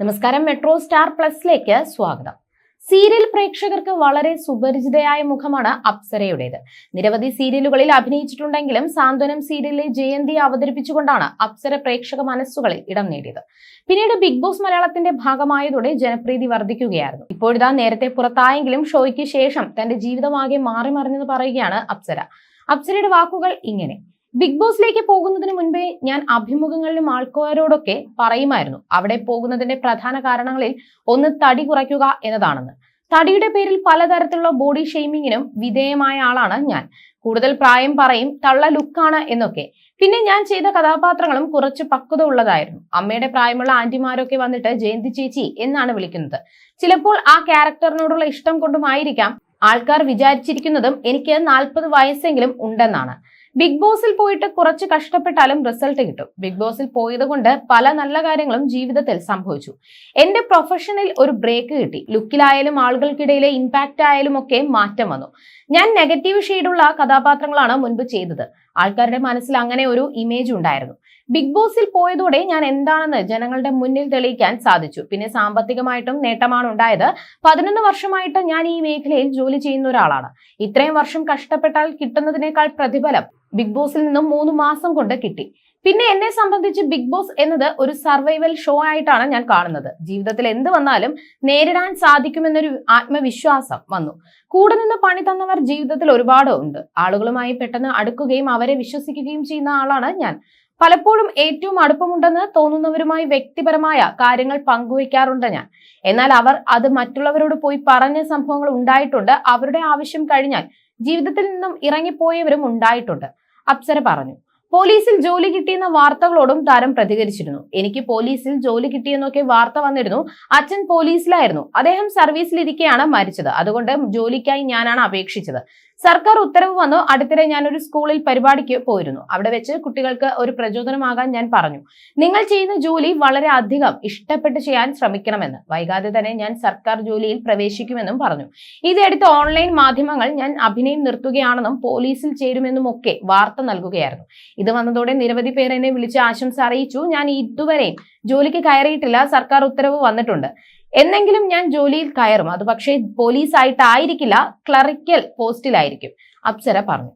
നമസ്കാരം. Metro star പ്ലസിലേക്ക് സ്വാഗതം. Serial പ്രേക്ഷകർക്ക് വളരെ സുപരിചിതയായ മുഖമാണ് അപ്സരയുടേത്. നിരവധി സീരിയലുകളിൽ അഭിനയിച്ചിട്ടുണ്ടെങ്കിലും സാന്ത്വനം സീരിയലിലെ ജയന്തി അവതരിപ്പിച്ചുകൊണ്ടാണ് അപ്സര പ്രേക്ഷക മനസ്സുകളിൽ ഇടം നേടിയത്. പിന്നീട് ബിഗ് ബോസ് മലയാളത്തിന്റെ ഭാഗമായതോടെ ജനപ്രീതി വർദ്ധിക്കുകയായിരുന്നു. ഇപ്പോഴിതാ നേരത്തെ പുറത്തായെങ്കിലും ഷോയ്ക്ക് ശേഷം തന്റെ ജീവിതമാകെ മാറി മറിഞ്ഞെന്ന് പറയുകയാണ് അപ്സര. അപ്സരയുടെ വാക്കുകൾ ഇങ്ങനെ. ബിഗ് ബോസിലേക്ക് പോകുന്നതിന് മുൻപേ ഞാൻ അഭിമുഖങ്ങളിലും ആൾക്കാരോടൊക്കെ പറയുമായിരുന്നു. അവിടെ പോകുന്നതിന്റെ പ്രധാന കാരണങ്ങളിൽ ഒന്ന് തടി കുറയ്ക്കുക എന്നതാണെന്ന്. തടിയുടെ പേരിൽ പലതരത്തിലുള്ള ബോഡി ഷെയ്മിങ്ങിനും വിധേയമായ ആളാണ് ഞാൻ. കൂടുതൽ പ്രായം പറയും തള്ള ലുക്കാണ് എന്നൊക്കെ. പിന്നെ ഞാൻ ചെയ്ത കഥാപാത്രങ്ങളും കുറച്ച് പക്വത ഉള്ളതായിരുന്നു. അമ്മയുടെ പ്രായമുള്ള ആന്റിമാരൊക്കെ വന്നിട്ട് ജയന്തി ചേച്ചി എന്നാണ് വിളിക്കുന്നത്. ചിലപ്പോൾ ആ ക്യാരക്ടറിനോടുള്ള ഇഷ്ടം കൊണ്ടുമായിരിക്കാം. ആൾക്കാർ വിചാരിച്ചിരിക്കുന്നതും എനിക്ക് നാൽപ്പത് വയസ്സെങ്കിലും ഉണ്ടെന്നാണ്. ബിഗ് ബോസിൽ പോയിട്ട് കുറച്ച് കഷ്ടപ്പെട്ടാലും റിസൾട്ട് കിട്ടും. ബിഗ് ബോസിൽ പോയത് കൊണ്ട് പല നല്ല കാര്യങ്ങളും ജീവിതത്തിൽ സംഭവിച്ചു. എന്റെ പ്രൊഫഷനിൽ ഒരു ബ്രേക്ക് കിട്ടി. ലുക്കിലായാലും ആളുകൾക്കിടയിലെ ഇമ്പാക്റ്റ് ആയാലും ഒക്കെ മാറ്റം വന്നു. ഞാൻ നെഗറ്റീവ് ഷെയ്ഡുള്ള കഥാപാത്രങ്ങളാണ് മുൻപ് ചെയ്തത്. ആൾക്കാരുടെ മനസ്സിൽ അങ്ങനെ ഒരു ഇമേജ് ഉണ്ടായിരുന്നു. ബിഗ് ബോസിൽ പോയതോടെ ഞാൻ എന്താണെന്ന് ജനങ്ങളുടെ മുന്നിൽ തെളിയിക്കാൻ സാധിച്ചു. പിന്നെ സാമ്പത്തികമായിട്ടും നേട്ടമാണ് ഉണ്ടായത്. പതിനൊന്ന് വർഷമായിട്ട് ഞാൻ ഈ മേഖലയിൽ ജോലി ചെയ്യുന്ന ഒരാളാണ്. ഇത്രയും വർഷം കഷ്ടപ്പെട്ടാൽ കിട്ടുന്നതിനേക്കാൾ പ്രതിഫലം ബിഗ് ബോസിൽ നിന്നും മൂന്ന് മാസം കൊണ്ട് കിട്ടി. പിന്നെ എന്നെ സംബന്ധിച്ച് ബിഗ് ബോസ് എന്നത് ഒരു സർവൈവൽ ഷോ ആയിട്ടാണ് ഞാൻ കാണുന്നത്. ജീവിതത്തിൽ എന്ത് വന്നാലും നേരിടാൻ സാധിക്കുമെന്നൊരു ആത്മവിശ്വാസം വന്നു. കൂടെ നിന്ന് പണി തന്നവർ ജീവിതത്തിൽ ഒരുപാട് ഉണ്ട്. ആളുകളുമായി പെട്ടെന്ന് അടുക്കുകയും അവരെ വിശ്വസിക്കുകയും ചെയ്യുന്ന ആളാണ് ഞാൻ. പലപ്പോഴും ഏറ്റവും അടുപ്പമുണ്ടെന്ന് തോന്നുന്നവരുമായി വ്യക്തിപരമായ കാര്യങ്ങൾ പങ്കുവയ്ക്കാറുണ്ട് ഞാൻ. എന്നാൽ അവർ അത് മറ്റുള്ളവരോട് പോയി പറഞ്ഞ സംഭവങ്ങൾ ഉണ്ടായിട്ടുണ്ട്. അവരുടെ ആവശ്യം കഴിഞ്ഞാൽ ജീവിതത്തിൽ നിന്നും ഇറങ്ങിപ്പോയവരും ഉണ്ടായിട്ടുണ്ട്. അപ്സര പറഞ്ഞു. പോലീസിൽ ജോലി കിട്ടിയെന്ന വാർത്തകളോടും താരം പ്രതികരിച്ചിരുന്നു. എനിക്ക് പോലീസിൽ ജോലി കിട്ടിയെന്നൊക്കെ വാർത്ത വന്നിരുന്നു. അച്ഛൻ പോലീസിലായിരുന്നു. അദ്ദേഹം സർവീസിലിരിക്കെയാണ് മരിച്ചത്. അതുകൊണ്ട് ജോലിക്കായി ഞാനാണ് അപേക്ഷിച്ചത്. സർക്കാർ ഉത്തരവ് വന്നു. അടുത്തിടെ ഞാൻ ഒരു സ്കൂളിൽ പരിപാടിക്ക് പോയിരുന്നു. അവിടെ വെച്ച് കുട്ടികൾക്ക് ഒരു പ്രചോദനമാകാൻ ഞാൻ പറഞ്ഞു. നിങ്ങൾ ചെയ്യുന്ന ജോലി വളരെ അധികം ഇഷ്ടപ്പെട്ട് ചെയ്യാൻ ശ്രമിക്കണമെന്ന്. വൈകാതെ തന്നെ ഞാൻ സർക്കാർ ജോലിയിൽ പ്രവേശിക്കുമെന്നും പറഞ്ഞു. ഇതെടുത്ത് ഓൺലൈൻ മാധ്യമങ്ങൾ ഞാൻ അഭിനയം നിർത്തുകയാണെന്നും പോലീസിൽ ചേരുമെന്നും ഒക്കെ വാർത്ത നൽകുകയായിരുന്നു. ഇത് വന്നതോടെ നിരവധി പേർ എന്നെ വിളിച്ച് ആശംസ അറിയിച്ചു. ഞാൻ ഇതുവരെ ജോലിക്ക് കയറിയിട്ടില്ല. സർക്കാർ ഉത്തരവ് വന്നിട്ടുണ്ട്. എന്നെങ്കിലും ഞാൻ ജോലിയിൽ കയറും. അത് പക്ഷേ പോലീസായിട്ടായിരിക്കില്ല ക്ലറിക്കൽ പോസ്റ്റിലായിരിക്കും. അപ്സര പറഞ്ഞു.